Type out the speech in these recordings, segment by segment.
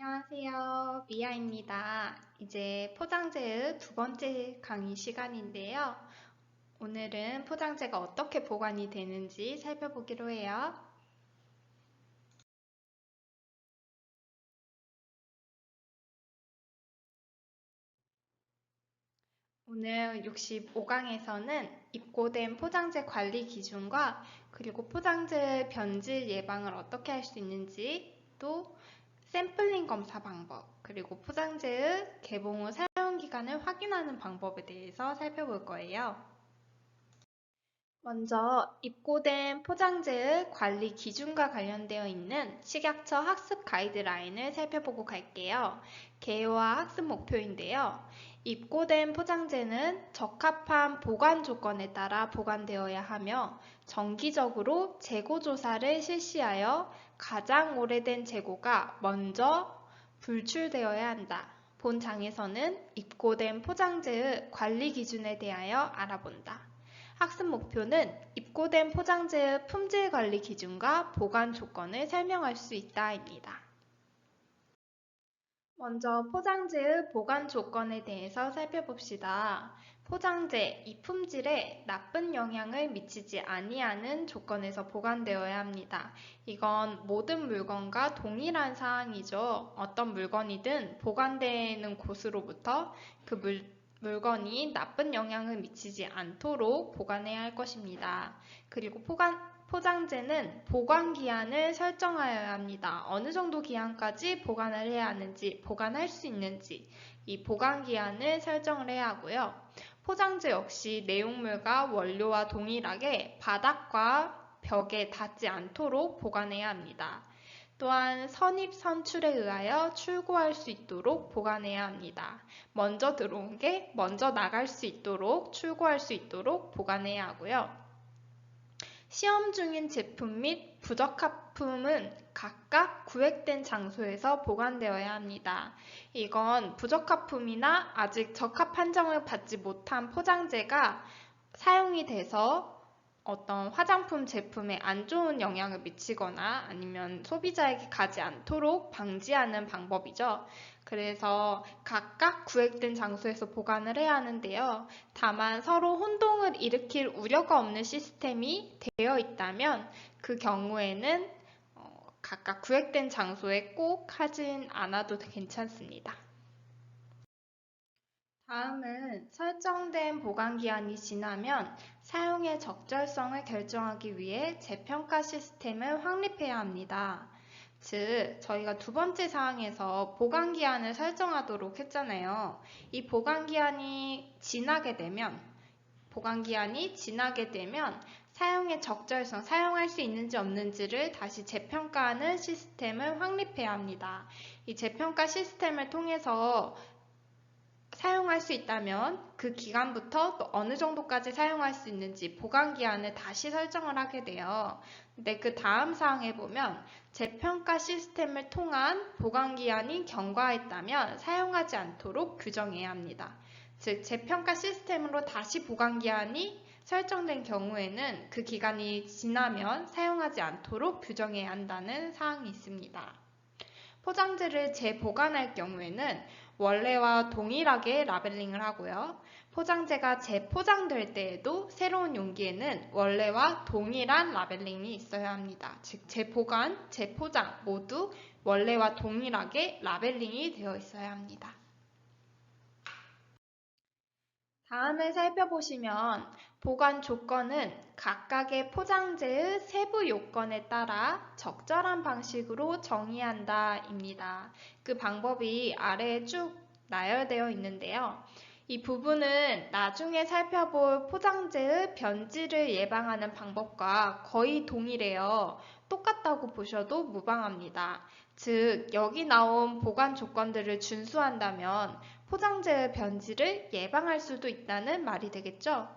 안녕하세요. 미아입니다. 이제 포장재의 두 번째 강의 시간인데요. 오늘은 포장재가 어떻게 보관이 되는지 살펴보기로 해요. 오늘 65강에서는 입고된 포장재 관리 기준과 그리고 포장재 변질 예방을 어떻게 할 수 있는지 또 샘플링 검사 방법, 그리고 포장재의 개봉 후 사용 기간을 확인하는 방법에 대해서 살펴볼 거예요. 먼저 입고된 포장재의 관리 기준과 관련되어 있는 식약처 학습 가이드라인을 살펴보고 갈게요. 개요와 학습 목표인데요. 입고된 포장재는 적합한 보관 조건에 따라 보관되어야 하며 정기적으로 재고 조사를 실시하여 가장 오래된 재고가 먼저 불출되어야 한다. 본 장에서는 입고된 포장재의 관리 기준에 대하여 알아본다. 학습 목표는 입고된 포장재의 품질 관리 기준과 보관 조건을 설명할 수 있다입니다. 먼저 포장재의 보관 조건에 대해서 살펴봅시다. 포장재, 이 품질에 나쁜 영향을 미치지 아니하는 조건에서 보관되어야 합니다. 이건 모든 물건과 동일한 사항이죠. 어떤 물건이든 보관되는 곳으로부터 그 물, 물건이 나쁜 영향을 미치지 않도록 보관해야 할 것입니다. 그리고 포관, 포장재는 보관 기한을 설정하여야 합니다. 어느 정도 기한까지 보관을 해야 하는지, 보관할 수 있는지 이 보관 기한을 설정을 해야 하고요. 포장재 역시 내용물과 원료와 동일하게 바닥과 벽에 닿지 않도록 보관해야 합니다. 또한 선입 선출에 의하여 출고할 수 있도록 보관해야 합니다. 먼저 들어온 게 먼저 나갈 수 있도록 출고할 수 있도록 보관해야 하고요. 시험 중인 제품 및 부적합품은 각각 구획된 장소에서 보관되어야 합니다. 이건 부적합품이나 아직 적합 판정을 받지 못한 포장재가 사용이 돼서 어떤 화장품 제품에 안 좋은 영향을 미치거나 아니면 소비자에게 가지 않도록 방지하는 방법이죠. 그래서 각각 구획된 장소에서 보관을 해야 하는데요. 다만 서로 혼동을 일으킬 우려가 없는 시스템이 되어 있다면 그 경우에는 어, 각각 구획된 장소에 꼭 하진 않아도 괜찮습니다. 다음은 설정된 보관 기한이 지나면 사용의 적절성을 결정하기 위해 재평가 시스템을 확립해야 합니다. 즉, 저희가 두 번째 사항에서 보관 기한을 설정하도록 했잖아요. 이 보관 기한이 지나게 되면, 보관 기한이 지나게 되면 사용의 적절성, 사용할 수 있는지 없는지를 다시 재평가하는 시스템을 확립해야 합니다. 이 재평가 시스템을 통해서 사용할 수 있다면 그 기간부터 또 어느 정도까지 사용할 수 있는지 보관 기한을 다시 설정을 하게 돼요. 근데 그 다음 사항에 보면 재평가 시스템을 통한 보관 기한이 경과했다면 사용하지 않도록 규정해야 합니다. 즉 재평가 시스템으로 다시 보관 기한이 설정된 경우에는 그 기간이 지나면 사용하지 않도록 규정해야 한다는 사항이 있습니다. 포장재를 재보관할 경우에는 원래와 동일하게 라벨링을 하고요. 포장재가 재포장될 때에도 새로운 용기에는 원래와 동일한 라벨링이 있어야 합니다. 즉 재보관, 재포장 모두 원래와 동일하게 라벨링이 되어 있어야 합니다. 다음을 살펴보시면 보관 조건은 각각의 포장재의 세부 요건에 따라 적절한 방식으로 정의한다 입니다. 그 방법이 아래에 쭉 나열되어 있는데요. 이 부분은 나중에 살펴볼 포장재의 변질을 예방하는 방법과 거의 동일해요. 똑같다고 보셔도 무방합니다. 즉, 여기 나온 보관 조건들을 준수한다면 포장재의 변질을 예방할 수도 있다는 말이 되겠죠.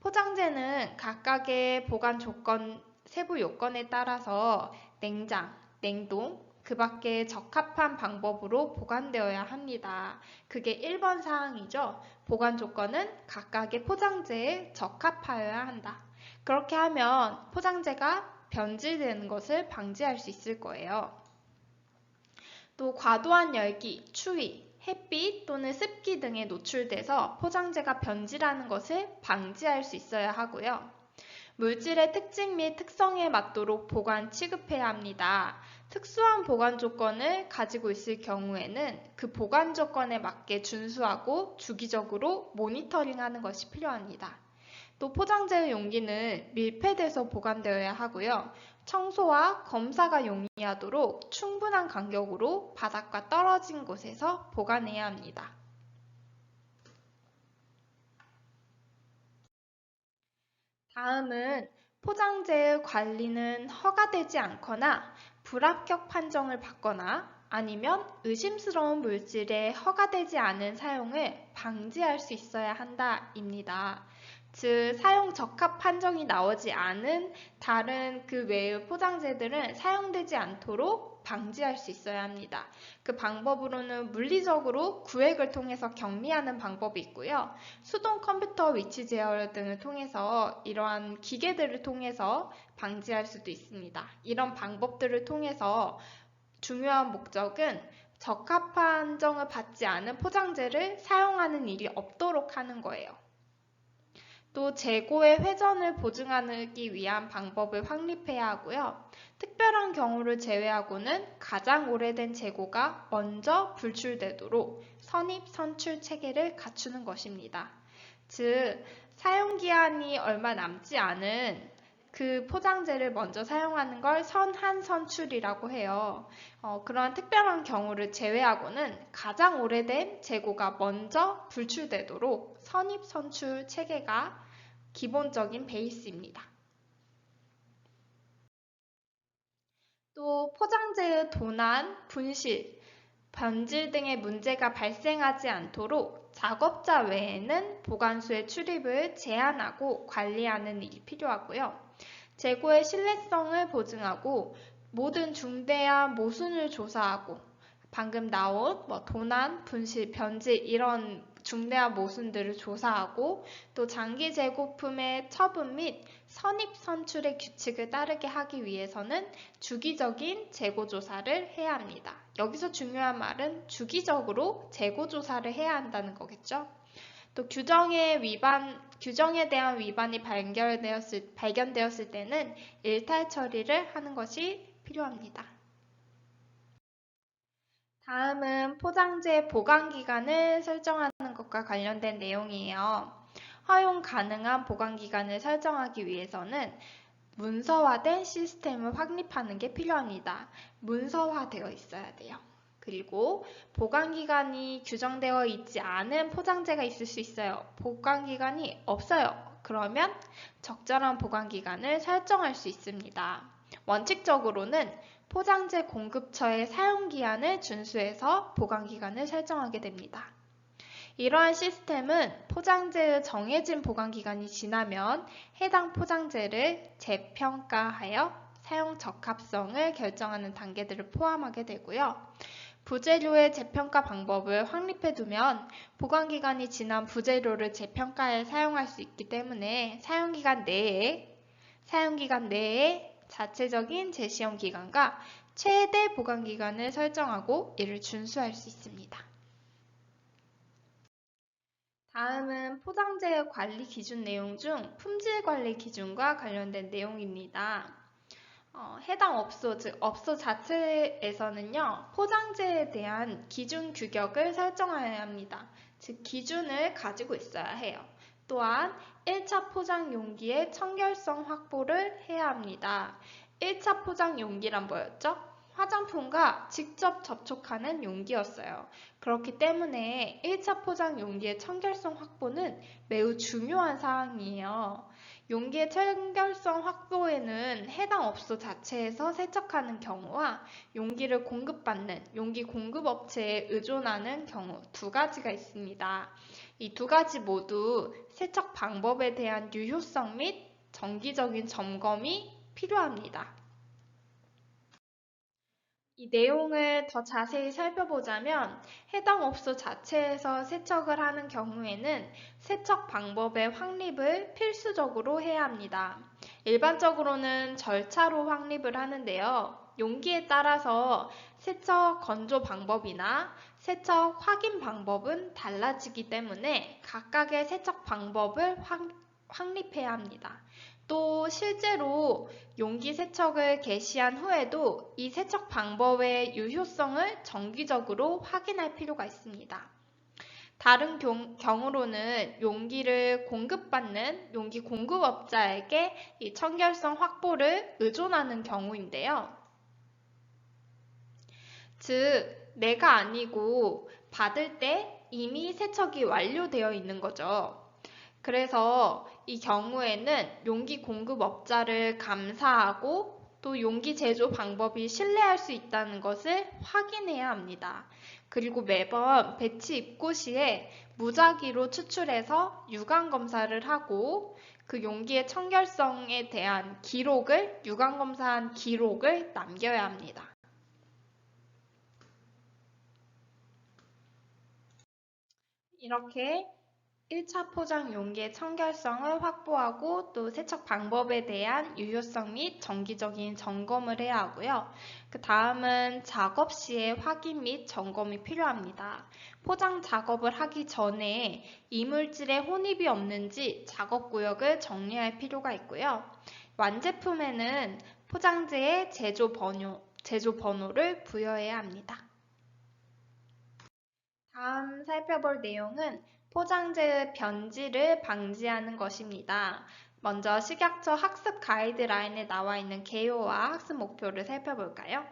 포장재는 각각의 보관 조건, 세부 요건에 따라서 냉장, 냉동, 그 밖에 적합한 방법으로 보관되어야 합니다. 그게 1번 사항이죠. 보관 조건은 각각의 포장재에 적합하여야 한다. 그렇게 하면 포장재가 변질되는 것을 방지할 수 있을 거예요. 또 과도한 열기, 추위, 햇빛 또는 습기 등에 노출돼서 포장재가 변질하는 것을 방지할 수 있어야 하고요. 물질의 특징 및 특성에 맞도록 보관 취급해야 합니다. 특수한 보관 조건을 가지고 있을 경우에는 그 보관 조건에 맞게 준수하고 주기적으로 모니터링하는 것이 필요합니다. 또 포장재의 용기는 밀폐돼서 보관되어야 하고요. 청소와 검사가 용이하도록 충분한 간격으로 바닥과 떨어진 곳에서 보관해야 합니다. 다음은 포장재의 관리는 허가되지 않거나 불합격 판정을 받거나 아니면 의심스러운 물질의 허가되지 않은 사용을 방지할 수 있어야 한다입니다. 즉 사용 적합 판정이 나오지 않은 다른 그 외의 포장재들은 사용되지 않도록 방지할 수 있어야 합니다. 그 방법으로는 물리적으로 구획을 통해서 격리하는 방법이 있고요. 수동 컴퓨터 위치 제어 등을 통해서 이러한 기계들을 통해서 방지할 수도 있습니다. 이런 방법들을 통해서 중요한 목적은 적합 판정을 받지 않은 포장재를 사용하는 일이 없도록 하는 거예요. 또 재고의 회전을 보증하기 위한 방법을 확립해야 하고요. 특별한 경우를 제외하고는 가장 오래된 재고가 먼저 불출되도록 선입 선출 체계를 갖추는 것입니다. 즉 사용기한이 얼마 남지 않은 그 포장재를 먼저 사용하는 걸 선한 선출이라고 해요. 어, 그러한 특별한 경우를 제외하고는 가장 오래된 재고가 먼저 불출되도록 선입 선출 체계가 기본적인 베이스입니다. 또 포장재의 도난, 분실, 변질 등의 문제가 발생하지 않도록 작업자 외에는 보관소의 출입을 제한하고 관리하는 일이 필요하고요. 재고의 신뢰성을 보증하고 모든 중대한 모순을 조사하고 방금 나온 뭐 도난, 분실, 변질 이런 중대한 모순들을 조사하고 또 장기 재고품의 처분 및 선입 선출의 규칙을 따르게 하기 위해서는 주기적인 재고 조사를 해야 합니다. 여기서 중요한 말은 주기적으로 재고 조사를 해야 한다는 거겠죠. 또 규정의 위반, 규정에 대한 위반이 발견되었을, 발견되었을 때는 일탈 처리를 하는 것이 필요합니다. 다음은 포장재 보관 기간을 설정하는 것과 관련된 내용이에요. 허용 가능한 보관 기간을 설정하기 위해서는 문서화된 시스템을 확립하는 게 필요합니다. 문서화되어 있어야 돼요. 그리고 보관기간이 규정되어 있지 않은 포장재가 있을 수 있어요. 보관기간이 없어요. 그러면 적절한 보관기간을 설정할 수 있습니다. 원칙적으로는 포장재 공급처의 사용기한을 준수해서 보관기간을 설정하게 됩니다. 이러한 시스템은 포장재의 정해진 보관 기간이 지나면 해당 포장재를 재평가하여 사용 적합성을 결정하는 단계들을 포함하게 되고요. 부재료의 재평가 방법을 확립해 두면 보관 기간이 지난 부재료를 재평가에 사용할 수 있기 때문에 사용 기간 내에 사용 기간 내에 자체적인 재시험 기간과 최대 보관 기간을 설정하고 이를 준수할 수 있습니다. 다음은 포장재 관리 기준 내용 중 품질 관리 기준과 관련된 내용입니다. 어, 해당 업소, 즉 업소 자체에서는요, 포장재에 대한 기준 규격을 설정해야 합니다. 즉 기준을 가지고 있어야 해요. 또한 1차 포장 용기의 청결성 확보를 해야 합니다. 1차 포장 용기란 뭐였죠? 화장품과 직접 접촉하는 용기였어요. 그렇기 때문에 1차 포장 용기의 청결성 확보는 매우 중요한 사항이에요. 용기의 청결성 확보에는 해당 업소 자체에서 세척하는 경우와 용기를 공급받는 용기 공급업체에 의존하는 경우 두 가지가 있습니다. 이 두 가지 모두 세척 방법에 대한 유효성 및 정기적인 점검이 필요합니다. 이 내용을 더 자세히 살펴보자면 해당 업소 자체에서 세척을 하는 경우에는 세척 방법의 확립을 필수적으로 해야 합니다. 일반적으로는 절차로 확립을 하는데요. 용기에 따라서 세척 건조 방법이나 세척 확인 방법은 달라지기 때문에 각각의 세척 방법을 확, 확립해야 합니다. 또 실제로 용기 세척을 개시한 후에도 이 세척 방법의 유효성을 정기적으로 확인할 필요가 있습니다. 다른 경우로는 용기를 공급받는 용기 공급업자에게 이 청결성 확보를 의존하는 경우인데요. 즉, 내가 아니고 받을 때 이미 세척이 완료되어 있는 거죠. 그래서 이 경우에는 용기 공급업자를 감사하고 또 용기 제조 방법이 신뢰할 수 있다는 것을 확인해야 합니다. 그리고 매번 배치 입고 시에 무작위로 추출해서 유관 검사를 하고 그 용기의 청결성에 대한 기록을 유관 검사한 기록을 남겨야 합니다. 이렇게 1차 포장 용기의 청결성을 확보하고 또 세척 방법에 대한 유효성 및 정기적인 점검을 해야 하고요. 그 다음은 작업 시의 확인 및 점검이 필요합니다. 포장 작업을 하기 전에 이물질의 혼입이 없는지 작업 구역을 정리할 필요가 있고요. 완제품에는 포장재의 제조 번호, 제조 번호를 부여해야 합니다. 다음 살펴볼 내용은 포장재의 변질을 방지하는 것입니다. 먼저 식약처 학습 가이드라인에 나와 있는 개요와 학습 목표를 살펴볼까요?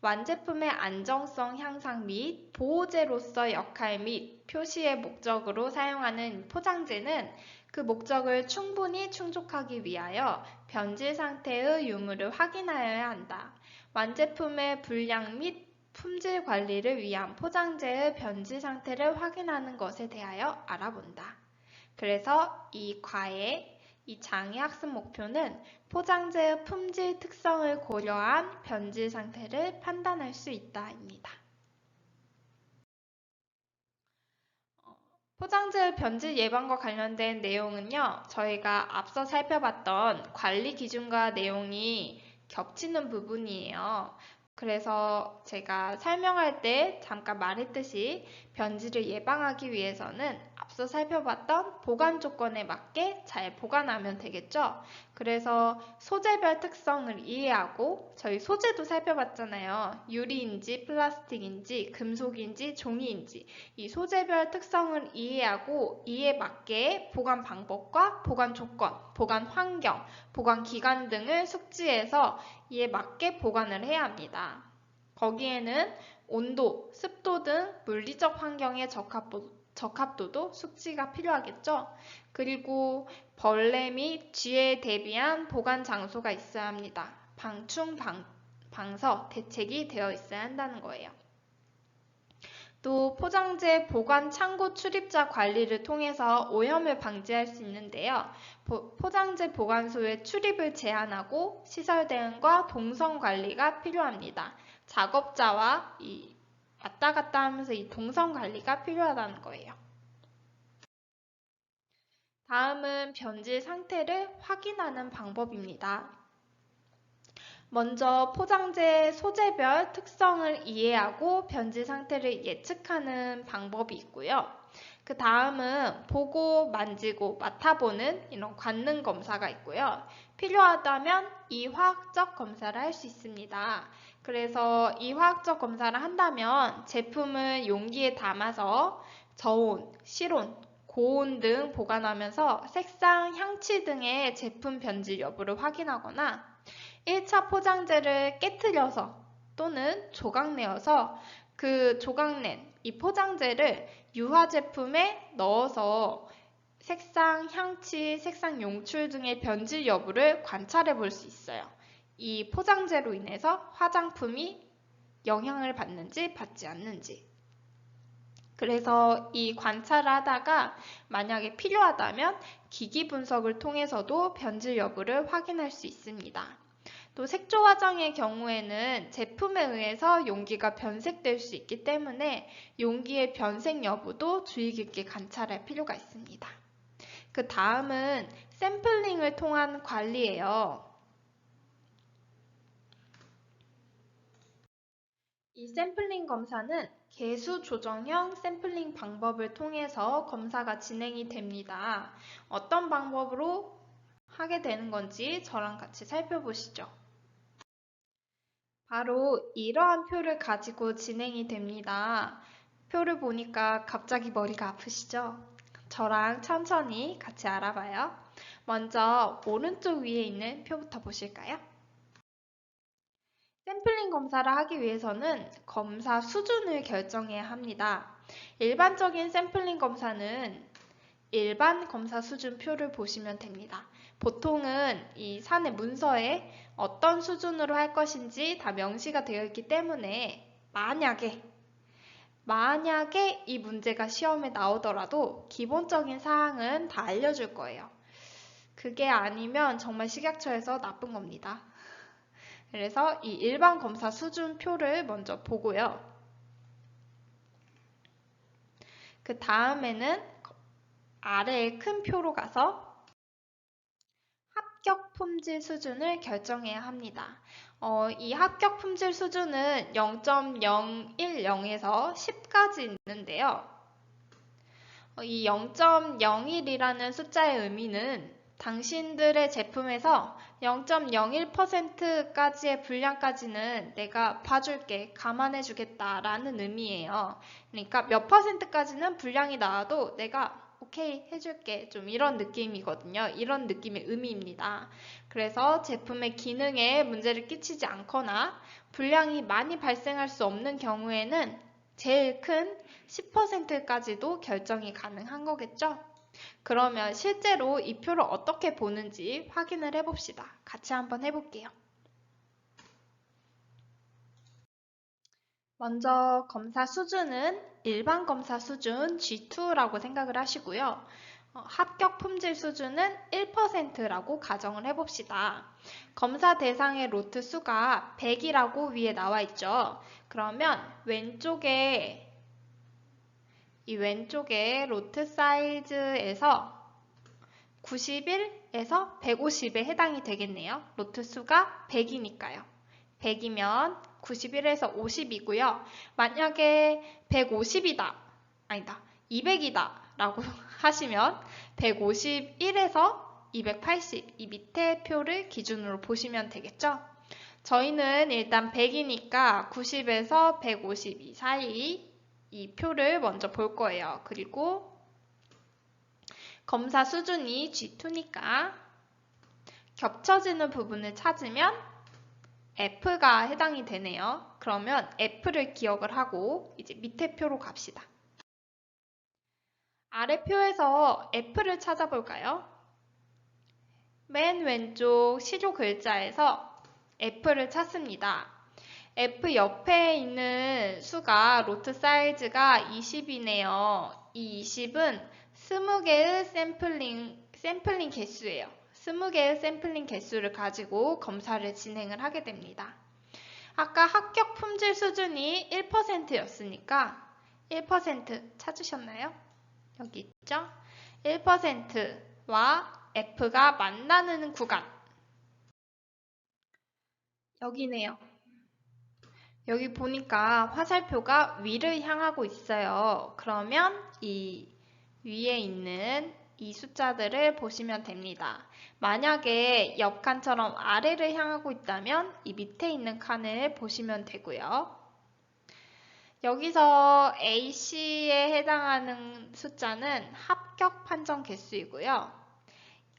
완제품의 안정성 향상 및 보호제로서 역할 및 표시의 목적으로 사용하는 포장재는 그 목적을 충분히 충족하기 위하여 변질 상태의 유무를 확인하여야 한다. 완제품의 불량 및 품질 관리를 위한 포장재의 변질 상태를 확인하는 것에 대하여 알아본다. 그래서 이 과의 이 장애 학습 목표는 포장재의 품질 특성을 고려한 변질 상태를 판단할 수 있다입니다. 포장재 변질 예방과 관련된 내용은요, 저희가 앞서 살펴봤던 관리 기준과 내용이 겹치는 부분이에요. 그래서 제가 설명할 때 잠깐 말했듯이 변질을 예방하기 위해서는 앞서 살펴봤던 보관 조건에 맞게 잘 보관하면 되겠죠. 그래서 소재별 특성을 이해하고 저희 소재도 살펴봤잖아요. 유리인지 플라스틱인지 금속인지 종이인지 이 소재별 특성을 이해하고 이에 맞게 보관 방법과 보관 조건, 보관 환경, 보관 기간 등을 숙지해서 이에 맞게 보관을 해야 합니다. 거기에는 온도, 습도 등 물리적 환경의 적합도, 적합도도 숙지가 필요하겠죠. 그리고 벌레 및 쥐에 대비한 보관 장소가 있어야 합니다. 방충, 방, 방서, 대책이 되어 있어야 한다는 거예요. 또 포장재 보관 창고 출입자 관리를 통해서 오염을 방지할 수 있는데요. 포장재 보관소의 출입을 제한하고 시설 대응과 동선 관리가 필요합니다. 작업자와 이 왔다 갔다 하면서 이 동선 관리가 필요하다는 거예요. 다음은 변질 상태를 확인하는 방법입니다. 먼저 포장재 소재별 특성을 이해하고 변질 상태를 예측하는 방법이 있고요. 그 다음은 보고 만지고 맡아보는 이런 관능 검사가 있고요. 필요하다면 이 화학적 검사를 할 수 있습니다. 그래서 이 화학적 검사를 한다면 제품을 용기에 담아서 저온, 실온, 고온 등 보관하면서 색상, 향치 등의 제품 변질 여부를 확인하거나 1차 포장재를 깨뜨려서 또는 조각내어서 그 조각낸 이 포장재를 유화 제품에 넣어서 색상, 향치, 색상 용출 등의 변질 여부를 관찰해 볼 수 있어요. 이 포장재로 인해서 화장품이 영향을 받는지 받지 않는지. 그래서 이 관찰을 하다가 만약에 필요하다면 기기 분석을 통해서도 변질 여부를 확인할 수 있습니다. 또 색조 화장의 경우에는 제품에 의해서 용기가 변색될 수 있기 때문에 용기의 변색 여부도 주의 깊게 관찰할 필요가 있습니다. 그 다음은 샘플링을 통한 관리예요. 이 샘플링 검사는 개수 조정형 샘플링 방법을 통해서 검사가 진행이 됩니다. 어떤 방법으로 하게 되는 건지 저랑 같이 살펴보시죠. 바로 이러한 표를 가지고 진행이 됩니다. 표를 보니까 갑자기 머리가 아프시죠? 저랑 천천히 같이 알아봐요. 먼저 오른쪽 위에 있는 표부터 보실까요? 샘플링 검사를 하기 위해서는 검사 수준을 결정해야 합니다. 일반적인 샘플링 검사는 일반 검사 수준 표를 보시면 됩니다. 보통은 이 산의 문서에 어떤 수준으로 할 것인지 다 명시가 되어 있기 때문에 만약에 만약에 이 문제가 시험에 나오더라도 기본적인 사항은 다 알려줄 거예요. 그게 아니면 정말 식약처에서 나쁜 겁니다. 그래서 이 일반 검사 수준표를 먼저 보고요. 그 다음에는 아래의 큰 표로 가서 합격 품질 수준을 결정해야 합니다. 어, 이 합격 품질 수준은 0.010에서 10까지 있는데요. 어, 이 0.01이라는 숫자의 의미는 당신들의 제품에서 0.01%까지의 분량까지는 내가 봐줄게, 감안해 주겠다라는 의미예요. 그러니까 몇 퍼센트까지는 분량이 나와도 내가 오케이 해줄게 좀 이런 느낌이거든요. 이런 느낌의 의미입니다. 그래서 제품의 기능에 문제를 끼치지 않거나 분량이 많이 발생할 수 없는 경우에는 제일 큰 10%까지도 결정이 가능한 거겠죠? 그러면 실제로 이 표를 어떻게 보는지 확인을 해봅시다. 같이 한번 해볼게요. 먼저 검사 수준은 일반 검사 수준 G2라고 생각을 하시고요. 어, 합격 품질 수준은 1%라고 가정을 해봅시다. 검사 대상의 로트 수가 100이라고 위에 나와 있죠. 그러면 왼쪽에 이 왼쪽에 로트 사이즈에서 91에서 150에 해당이 되겠네요. 로트 수가 100이니까요. 100이면 91에서 50이고요. 만약에 150이다, 아니다, 200이다 라고 하시면 151에서 280, 이 밑에 표를 기준으로 보시면 되겠죠? 저희는 일단 100이니까 90에서 152 사이 이 표를 먼저 볼 거예요. 그리고 검사 수준이 G2니까 겹쳐지는 부분을 찾으면 F가 해당이 되네요. 그러면 F를 기억을 하고 이제 밑에 표로 갑시다. 아래 표에서 F를 찾아볼까요? 맨 왼쪽 시조 글자에서 F를 찾습니다. F 옆에 있는 수가 로트 사이즈가 20이네요. 이 20은 20개의 샘플링, 샘플링 개수예요. 20개의 샘플링 개수를 가지고 검사를 진행을 하게 됩니다. 아까 합격 품질 수준이 1%였으니까 1% 찾으셨나요? 여기 있죠? 1%와 F가 만나는 구간 여기네요. 여기 보니까 화살표가 위를 향하고 있어요. 그러면 이 위에 있는 이 숫자들을 보시면 됩니다. 만약에 옆 칸처럼 아래를 향하고 있다면 이 밑에 있는 칸을 보시면 되고요. 여기서 A씨에 해당하는 숫자는 합격 판정 개수이고요.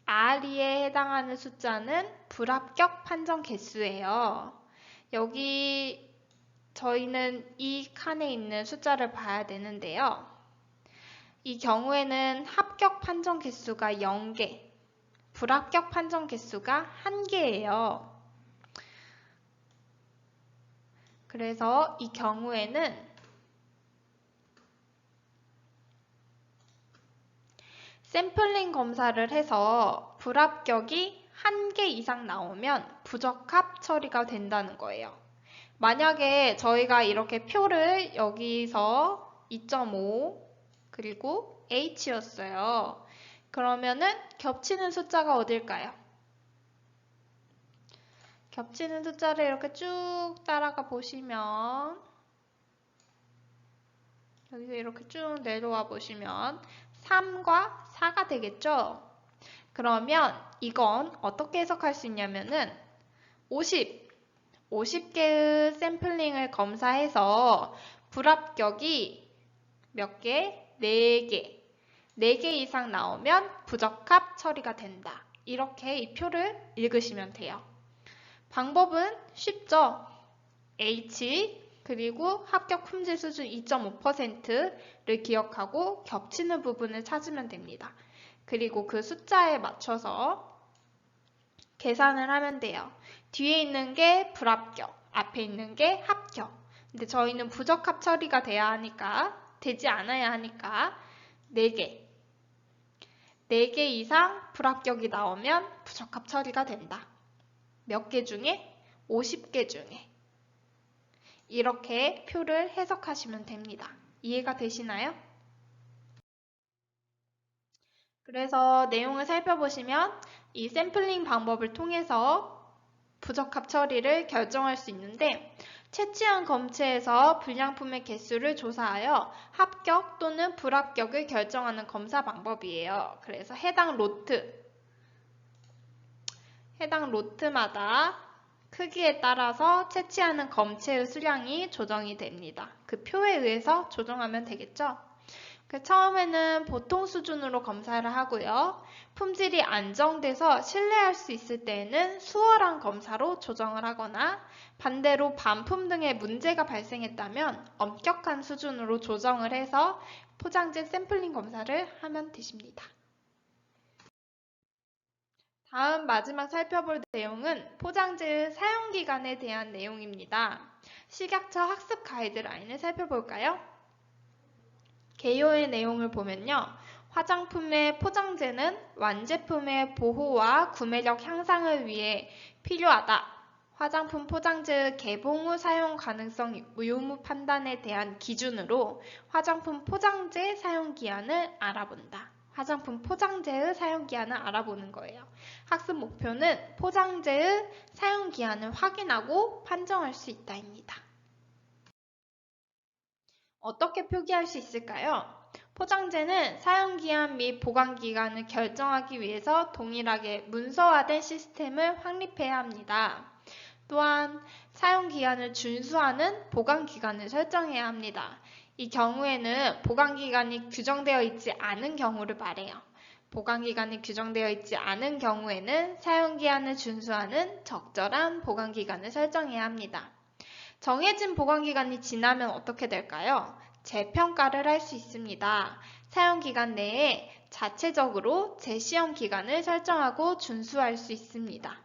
R에 해당하는 숫자는 불합격 판정 개수예요. 여기 저희는 이 칸에 있는 숫자를 봐야 되는데요. 이 경우에는 합격 판정 개수가 0개, 불합격 판정 개수가 1개예요. 그래서 이 경우에는 샘플링 검사를 해서 불합격이 1개 이상 나오면 부적합 처리가 된다는 거예요. 만약에 저희가 이렇게 표를 여기서 2.5 그리고 h였어요. 그러면은 겹치는 숫자가 어딜까요? 겹치는 숫자를 이렇게 쭉 따라가 보시면 여기서 이렇게 쭉 내려와 보시면 3과 4가 되겠죠? 그러면 이건 어떻게 해석할 수 있냐면은 50, 50개의 샘플링을 검사해서 불합격이 몇 개? 4개. 4개 이상 나오면 부적합 처리가 된다. 이렇게 이 표를 읽으시면 돼요. 방법은 쉽죠? H 그리고 합격 품질 수준 2.5%를 기억하고 겹치는 부분을 찾으면 됩니다. 그리고 그 숫자에 맞춰서 계산을 하면 돼요. 뒤에 있는 게 불합격, 앞에 있는 게 합격. 근데 저희는 부적합 처리가 돼야 하니까, 되지 않아야 하니까 4개. 4개 이상 불합격이 나오면 부적합 처리가 된다. 몇 개 중에? 50개 중에. 이렇게 표를 해석하시면 됩니다. 이해가 되시나요? 그래서 내용을 살펴보시면 이 샘플링 방법을 통해서 부적합 처리를 결정할 수 있는데 채취한 검체에서 불량품의 개수를 조사하여 합격 또는 불합격을 결정하는 검사 방법이에요. 그래서 해당 로트, 해당 로트마다 크기에 따라서 채취하는 검체의 수량이 조정이 됩니다. 그 표에 의해서 조정하면 되겠죠? 그 처음에는 보통 수준으로 검사를 하고요. 품질이 안정돼서 신뢰할 수 있을 때에는 수월한 검사로 조정을 하거나 반대로 반품 등의 문제가 발생했다면 엄격한 수준으로 조정을 해서 포장재 샘플링 검사를 하면 되십니다. 다음 마지막 살펴볼 내용은 포장재의 사용기간에 대한 내용입니다. 식약처 학습 가이드라인을 살펴볼까요? 개요의 내용을 보면요. 화장품의 포장재는 완제품의 보호와 구매력 향상을 위해 필요하다. 화장품 포장재의 개봉 후 사용 가능성 의무 판단에 대한 기준으로 화장품 포장재 사용 기한을 알아본다. 화장품 포장재의 사용 기한을 알아보는 거예요. 학습 목표는 포장재의 사용 기한을 확인하고 판정할 수 있다입니다. 어떻게 표기할 수 있을까요? 포장재는 사용기한 및 보관기간을 결정하기 위해서 동일하게 문서화된 시스템을 확립해야 합니다. 또한 사용기간을 준수하는 보관기간을 설정해야 합니다. 이 경우에는 보관기간이 규정되어 있지 않은 경우를 말해요. 보관기간이 규정되어 있지 않은 경우에는 사용기한을 준수하는 적절한 보관기간을 설정해야 합니다. 정해진 보관기간이 지나면 어떻게 될까요? 재평가를 할 수 있습니다. 사용기간 내에 자체적으로 재시험 기간을 설정하고 준수할 수 있습니다.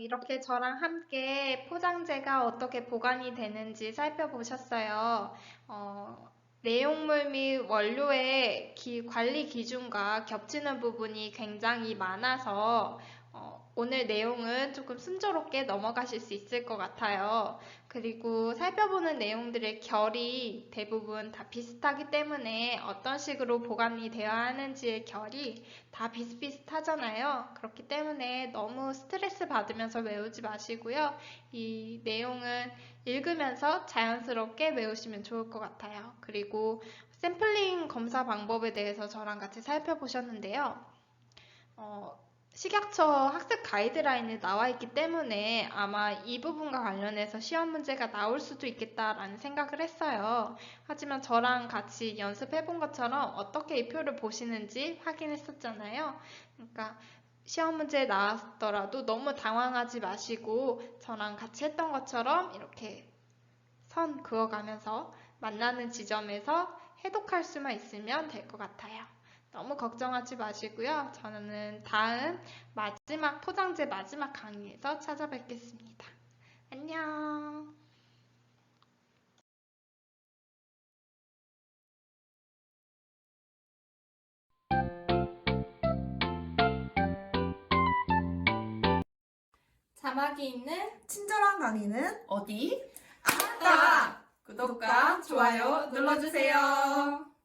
이렇게 저랑 함께 포장재가 어떻게 보관이 되는지 살펴보셨어요. 어, 내용물 및 원료의 기- 관리 기준과 겹치는 부분이 굉장히 많아서 어, 오늘 내용은 조금 순조롭게 넘어가실 수 있을 것 같아요. 그리고 살펴보는 내용들의 결이 대부분 다 비슷하기 때문에 어떤 식으로 보관이 되어야 하는지의 결이 다 비슷비슷하잖아요. 그렇기 때문에 너무 스트레스 받으면서 외우지 마시고요. 이 내용은 읽으면서 자연스럽게 외우시면 좋을 것 같아요. 그리고 샘플링 검사 방법에 대해서 저랑 같이 살펴보셨는데요. 어, 식약처 학습 가이드라인에 나와 있기 때문에 아마 이 부분과 관련해서 시험 문제가 나올 수도 있겠다라는 생각을 했어요. 하지만 저랑 같이 연습해 본 것처럼 어떻게 이 표를 보시는지 확인했었잖아요. 그러니까 시험 문제 나왔더라도 너무 당황하지 마시고 저랑 같이 했던 것처럼 이렇게 선 그어가면서 만나는 지점에서 해독할 수만 있으면 될 것 같아요. 너무 걱정하지 마시고요. 저는 다음 마지막 포장재 마지막 강의에서 찾아뵙겠습니다. 안녕. 자막이 있는 친절한 강의는 어디? 아까! 구독과 좋아요 눌러주세요.